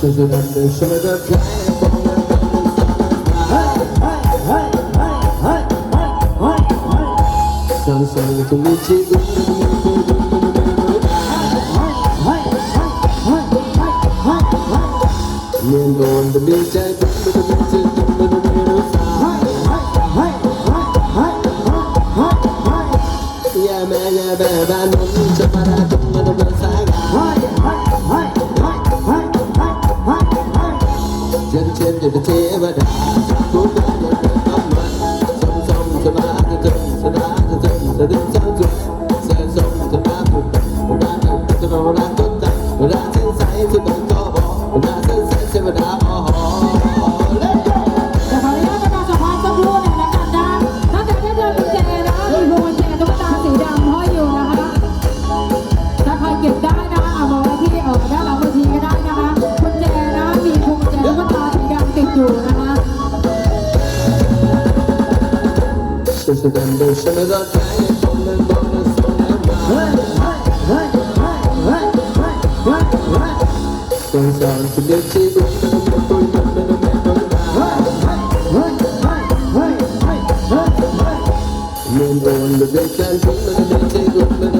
Cause it had to show the time Some say to me, she Me and the one to be dead Yeah, man, yeah, baby, I know you just wanna do it, but I'm sorry ฉันเชื่อจะเป็นเทวดาผู้ใดจะเป็นตำนานสมสมสมาจะจงสนาจะจงสะดึงสะดุดแสนสมสมาผู้ใดผู้ใดจะาป็นตำนานก็ตามเวลาเส้นสายสุดโต่งก็บอกเวลาเส้นสายเทวดา Sözüden dövüşene zaten Sonun boynu sonuna Don't sound to get it, don't sound to get it, don't sound to get it,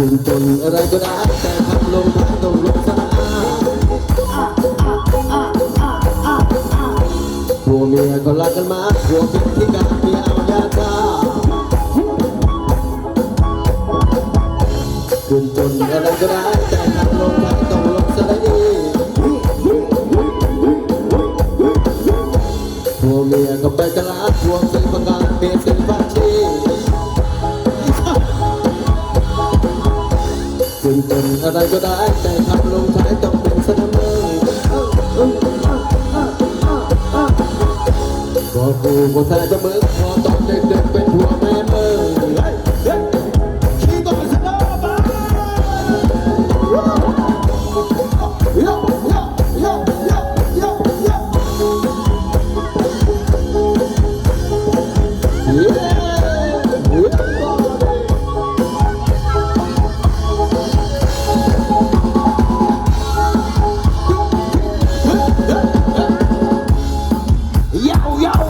ถึงจนอะไรก็ได้แต่ทำลงทายต้องลงสนามผัวเมียเขารักกันมากผัวเป็นที่การเมียเอายาชาถึงจนอะไรก็ได้แต่ทำลงทายต้องลงสนามผัวเมียเขาไปตลาดผัวเป็นประกันเมียเป็นฟ้า เป็นอก็ได้แต่คำลงท้ายต้องเป็นสนาเมืองก็กูก็แจะเมืองอตอนเด็กเป็นผัวแม่เมือง Yeah!